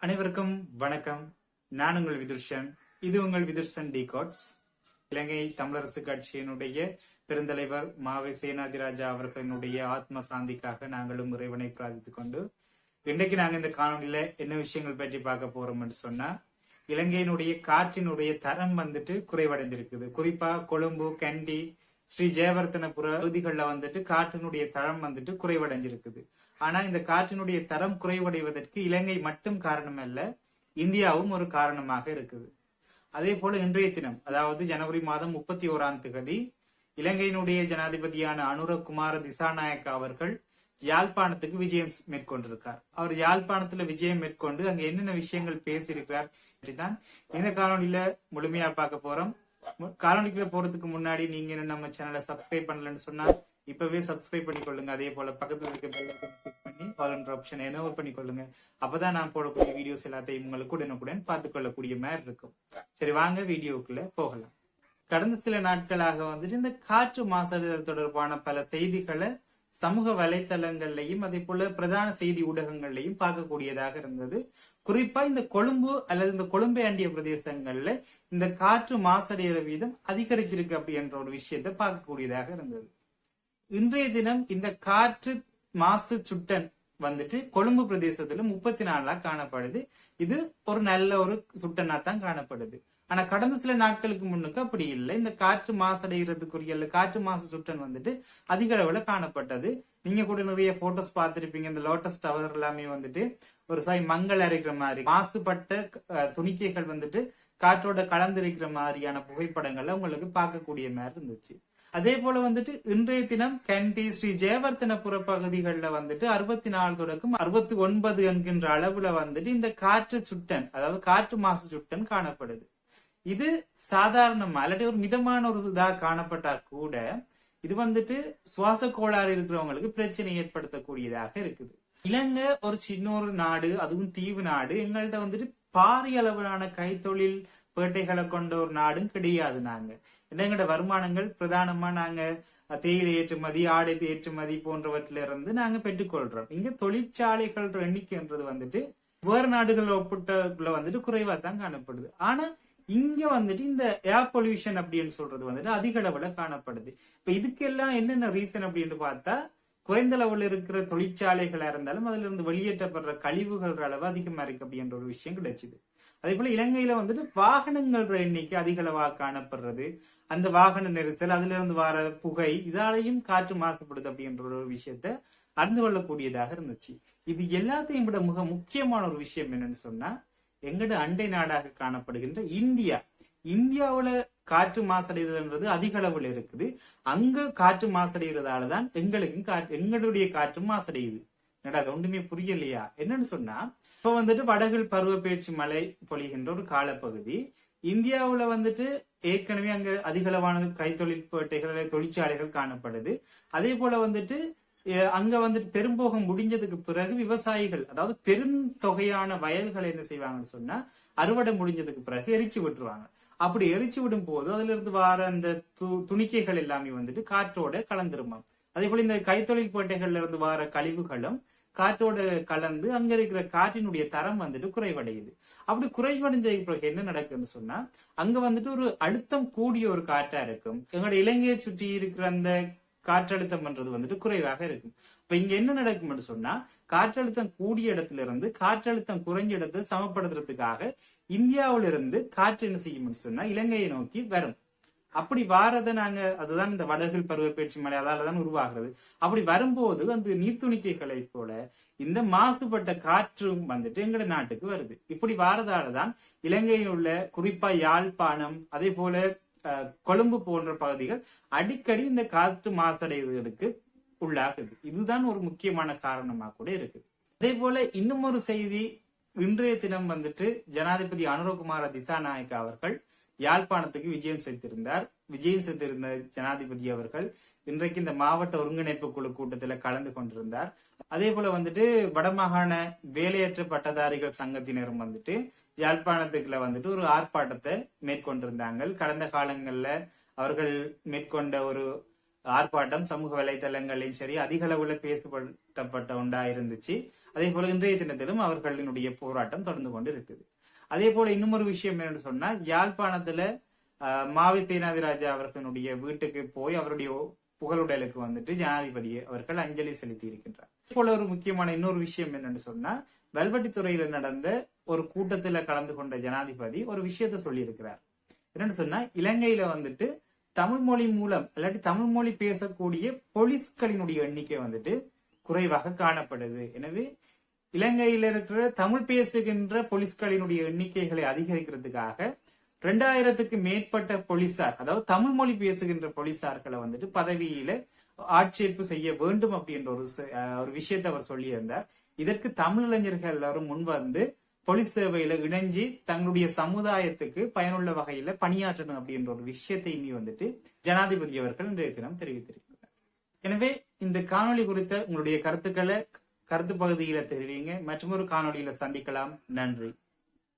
அனைவருக்கும் வணக்கம். நான் உங்கள் விதுர்ஷன். இது உங்கள் விதுர்ஷன் டிகாட்ஸ் இலங்கை தமிழரசு கட்சியினுடைய பெருந்தலைவர் மாவை சேனாதிராஜா அவர்களினுடைய ஆத்ம சாந்திக்காக நாங்களும் இறைவனை பிரார்த்தித்துக் கொண்டு இன்றைக்கு நாங்கள் இந்த காணொலியில என்ன விஷயங்கள் பற்றி பார்க்க போறோம்னு சொன்னா இலங்கையினுடைய காற்றினுடைய தரம் வந்துட்டு குறைவடைந்திருக்குது. குறிப்பா கொழும்பு கண்டி ஸ்ரீ ஜெயவர்த்தனபுர பகுதிகளில் வந்துட்டு காற்றினுடைய தரம் வந்துட்டு குறைவடைஞ்சிருக்குது. ஆனா இந்த காற்றினுடைய தரம் குறைவடைவதற்கு இலங்கை மட்டும் காரணம் அல்ல இந்தியாவும் ஒரு காரணமாக இருக்குது. அதே போல இன்றைய தினம் அதாவது ஜனவரி மாதம் முப்பத்தி ஓராம் தேதி இலங்கையினுடைய ஜனாதிபதியான அனுரகுமார திசாநாயக்கா அவர்கள் யாழ்ப்பாணத்துக்கு விஜயம் மேற்கொண்டிருக்கார். அவர் யாழ்ப்பாணத்துல விஜயம் மேற்கொண்டு அங்க என்னென்ன விஷயங்கள் பேசியிருக்கிறார் அப்படிதான் இந்த காணொலியில முழுமையா பார்க்க போறோம். காலனிக்குள்ள போறதுக்கு முன்னாடி நீங்க என்ன நம்ம சேனலை சப்ஸ்கிரைப் பண்ணலன்னு சொன்னா இப்பவே சப்ஸ்கிரைப் பண்ணிக்கொள்ளுங்க. அதே போல பக்கத்துல இருக்க பெல் கிளிக் பண்ணி ஆல் ஆப்ஷன் என்ன பண்ணிக்கொள்ளுங்க. அப்பதான் நான் போடக்கூடிய வீடியோஸ் எல்லாத்தையும் உங்களுக்கு உடனுக்குடன் பார்த்துக் கொள்ளக்கூடிய மாதிரி இருக்கும். சரி வாங்க வீடியோக்குள்ள போகலாம். கடந்த சில நாட்களாக வந்துட்டு இந்த காற்று மாசடைதல் தொடர்பான பல செய்திகளை சமூக வலைத்தளங்கள்லையும் அதே போல பிரதான செய்தி ஊடகங்கள்லையும் பார்க்கக்கூடியதாக இருந்தது. குறிப்பா இந்த கொழும்பு அல்லது இந்த கொழும்பை அண்டிய பிரதேசங்கள்ல இந்த காற்று மாசடைகிற வீதம் அதிகரிச்சிருக்கு அப்படின்ற ஒரு விஷயத்தை பார்க்கக்கூடியதாக இருந்தது. இன்றைய தினம் இந்த காற்று மாசு சுட்டன் வந்துட்டு கொழும்பு பிரதேசத்துல முப்பத்தி நாலா காணப்படுது. இது ஒரு நல்ல ஒரு சுட்டனா தான் காணப்படுது. ஆனா கடந்த சில நாட்களுக்கு முன்னுக்கு அப்படி இல்லை. இந்த காற்று மாசடைகிறதுக்குரிய இல்ல காற்று மாசு சுட்டன் வந்துட்டு அதிக அளவுல காணப்பட்டது. நீங்க கூட நிறைய போட்டோஸ் பார்த்திருப்பீங்க. இந்த லோட்டஸ் டவர் எல்லாமே வந்துட்டு ஒரு சாய் மங்கள் அரைக்கிற மாதிரி மாசுபட்ட துணிக்கைகள் வந்துட்டு காற்றோட கலந்திருக்கிற மாதிரியான புகைப்படங்கள்ல உங்களுக்கு பார்க்கக்கூடிய மாதிரி இருந்துச்சு. அதே போல வந்துட்டு இன்றைய தினம் கண்டி ஸ்ரீ ஜெயவர்த்தனபுர பகுதிகளில் வந்துட்டு அறுபத்தி நாலு தொடக்கம் அறுபத்தி ஒன்பது என்கின்ற அளவுல வந்துட்டு இந்த காற்று சுட்டன் அதாவது காற்று மாசு சுட்டன் காணப்படுது. இது சாதாரணமா இல்லாட்டி ஒரு மிதமான ஒரு இதாக காணப்பட்டா கூட இது வந்துட்டு சுவாச கோளாறு இருக்கிறவங்களுக்கு பிரச்சனை ஏற்படுத்தக்கூடியதாக இருக்குது. இலங்கை ஒரு சின்ன ஒரு நாடு அதுவும் தீவு நாடு எங்கள்கிட்ட வந்துட்டு பாரிய அளவிலான கைத்தொழில் பேட்டைகளை கொண்ட ஒரு நாடும் கிடையாது நாங்க. ஏன்னா எங்களோட வருமானங்கள் பிரதானமா நாங்க தேயிலை ஏற்றுமதி ஆடை ஏற்றுமதி போன்றவற்றில இருந்து நாங்க பெற்றுக்கொள்றோம். இங்க தொழிற்சாலைகள் எண்ணிக்கைன்றது வந்துட்டு வேறு நாடுகள் ஒப்பிட்டுல வந்துட்டு குறைவா தான் காணப்படுது. ஆனா இங்க வந்துட்டு இந்த ஏர் பொல்யூஷன் அப்படின்னு சொல்றது வந்துட்டு அதிக அளவுல காணப்படுது. இப்ப இதுக்கெல்லாம் என்னென்ன ரீசன் அப்படின்னு பார்த்தா குறைந்த அளவில் இருக்கிற தொழிற்சாலைகளா இருந்தாலும் அதுல இருந்து வெளியேற்றப்படுற கழிவுகள் அளவு அதிகமா இருக்கு அப்படின்ற ஒரு விஷயம் கிடைச்சிது அதே போல இலங்கையில வந்துட்டு வாகனங்கள் எண்ணிக்கை அதிக அளவாக காணப்படுறது. அந்த வாகன நெரிசல் அதுல இருந்து வர புகை இதாலையும் காற்று மாசுபடுது அப்படின்ற ஒரு விஷயத்த அறிந்து கொள்ளக்கூடியதாக இருந்துச்சு. இது எல்லாத்தையும் விட மிக முக்கியமான ஒரு விஷயம் என்னன்னு சொன்னா எங்கட அண்டை நாடாக காணப்படுகின்ற இந்தியா. இந்தியாவில் காற்று மாசடைதல்ன்றது அதிக அளவில் இருக்குது. அங்க காற்று மாசடைகிறதால தான் எங்களுக்கும் காற்று எங்களுடைய காற்று மாசடையுது. என்னடா அது ஒன்றுமே புரியலையா? என்னன்னு சொன்னா இப்ப வந்துட்டு வடகில் பருவப்பெயர்ச்சி மழை பொழிகின்ற ஒரு காலப்பகுதி. இந்தியாவுல வந்துட்டு ஏற்கனவே அங்க அதிகளவான கைத்தொழில் பேட்டைகள் தொழிற்சாலைகள் காணப்படுது. அதே போல வந்துட்டு அங்க வந்துட்டு பெரும்போகம் முடிஞ்சதுக்கு பிறகு விவசாயிகள் அதாவது பெருந்தொகையான வயல்களை என்ன செய்வாங்கன்னு சொன்னா அறுவடை முடிஞ்சதுக்கு பிறகு எரிச்சு விட்டுருவாங்க. அப்படி எரிச்சு விடும் போது அதுல இருந்து வர அந்த து- துணிக்கைகள் எல்லாமே வந்துட்டு காற்றோட கலந்துருமா அதே போல இந்த கைத்தொழில் பேட்டைகள்ல இருந்து வர கழிவுகளும் காற்றோட கலந்து அங்க இருக்கிற காற்றினுடைய தரம் வந்துட்டு குறைவடையுது. அப்படி குறைவடைஞ்சதுக்கு பிறகு என்ன நடக்குதுன்னு சொன்னா அங்க வந்துட்டு ஒரு அழுத்தம் கூடிய ஒரு காற்றா இருக்கும். எங்களோட இலங்கையை சுற்றி இருக்கிற அந்த காற்றழுத்தம்ன்றது வந்துட்டு குறைவாக இருக்கும். இப்ப இங்க என்ன நடக்கும்னு சொன்னா காற்றழுத்தம் கூடிய இடத்துல இருந்து காற்றழுத்தம் குறைஞ்ச இடத்தை சமப்படுத்துறதுக்காக இந்தியாவில இருந்து காற்று என்ன செய்யும்னு சொன்னா இலங்கையை நோக்கி வரும். அப்படி வாரதை நாங்க அதுதான் இந்த வடகில் பருவப்பெயர்ச்சி மலை அதால தான் உருவாகிறது. அப்படி வரும்போது அந்த நீர்த்துணிக்கைகளை போல இந்த மாசுபட்ட காற்றும் வந்துட்டு எங்கட நாட்டுக்கு வருது. இப்படி வாரதால தான் இலங்கையில் உள்ள குறிப்பா யாழ்ப்பாணம் அதே போல கொழும்பு போன்ற பகுதிகள் அடிக்கடி இந்த காற்று மாசடைவதற்கு உள்ளாகுது. இதுதான் ஒரு முக்கியமான காரணமா கூட இருக்கு அதே போல இன்னும் ஒரு செய்தி இன்றைய தினம் வந்துட்டு ஜனாதிபதி அனுரகுமார திசாநாயக்க அவர்கள் யாழ்ப்பாணத்துக்கு விஜயம் செய்திருந்தார் விஜயம் செய்திருந்த ஜனாதிபதி அவர்கள் இன்றைக்கு இந்த மாவட்ட ஒருங்கிணைப்பு குழு கூட்டத்தில் கலந்து கொண்டிருந்தார். அதே போல வந்துட்டு வடமாகாண வேலையற்ற பட்டதாரிகள் சங்கத்தினரும் வந்துட்டு யாழ்ப்பாணத்துக்குள்ள வந்துட்டு ஒரு ஆர்ப்பாட்டத்தை மேற்கொண்டிருந்தாங்க. கடந்த காலங்களில் அவர்கள் மேற்கொண்ட ஒரு ஆர்ப்பாட்டம் சமூக வலைதளங்களிலும் சரி அதிக அளவுல பேசப்பட்டப்பட்ட ஒன்றா இருந்துச்சு. அதே போல இன்றைய தினத்திலும் அவர்களினுடைய போராட்டம் தொடர்ந்து கொண்டு இருக்குது அதே போல இன்னும் ஒரு விஷயம் என்னன்னு சொன்னா யாழ்ப்பாணத்துல மாவி சேனாதிராஜா அவர்களுடைய வீட்டுக்கு போய் அவருடைய புகழுடலுக்கு வந்துட்டு ஜனாதிபதி அவர்கள் அஞ்சலி செலுத்தி இருக்கின்றார் போல ஒரு முக்கியமான இன்னொரு விஷயம் என்னன்னு சொன்னா வல்வட்டித்துறையில நடந்த ஒரு கூட்டத்துல கலந்து கொண்ட ஜனாதிபதி ஒரு விஷயத்த சொல்லி இருக்கிறார் என்னன்னு சொன்னா இலங்கையில வந்துட்டு தமிழ் மொழி மூலம் இல்லாட்டி தமிழ் மொழி பேசக்கூடிய போலீஸ்களினுடைய எண்ணிக்கை வந்துட்டு குறைவாக காணப்படுது. எனவே இலங்கையில இருக்கிற தமிழ் பேசுகின்ற போலீஸ்களினுடைய எண்ணிக்கைகளை அதிகரிக்கிறதுக்காக ரெண்டாயிரத்துக்கு மேற்பட்ட போலீசார் அதாவது தமிழ் மொழி பேசுகின்ற போலீசார்களை வந்துட்டு பதவியில ஆட்சேர்ப்பு செய்ய வேண்டும் அப்படின்ற ஒரு ஒரு விஷயத்தை அவர் சொல்லியிருந்தார். இதற்கு தமிழ் இளைஞர்கள் எல்லாரும் முன் வந்து போலீஸ் சேவையில இணைஞ்சு தங்களுடைய சமுதாயத்துக்கு பயனுள்ள வகையில பணியாற்றணும் அப்படின்ற ஒரு விஷயத்தையுமே வந்துட்டு ஜனாதிபதி அவர்கள் இன்றைய தினம் தெரிவித்திருக்கிறார். எனவே இந்த காணொலி குறித்த உங்களுடைய கருத்துக்களை கருத்து பகுதியில தெரிவிங்க. மற்றும் ஒரு காணொலியில சந்திக்கலாம். நன்றி.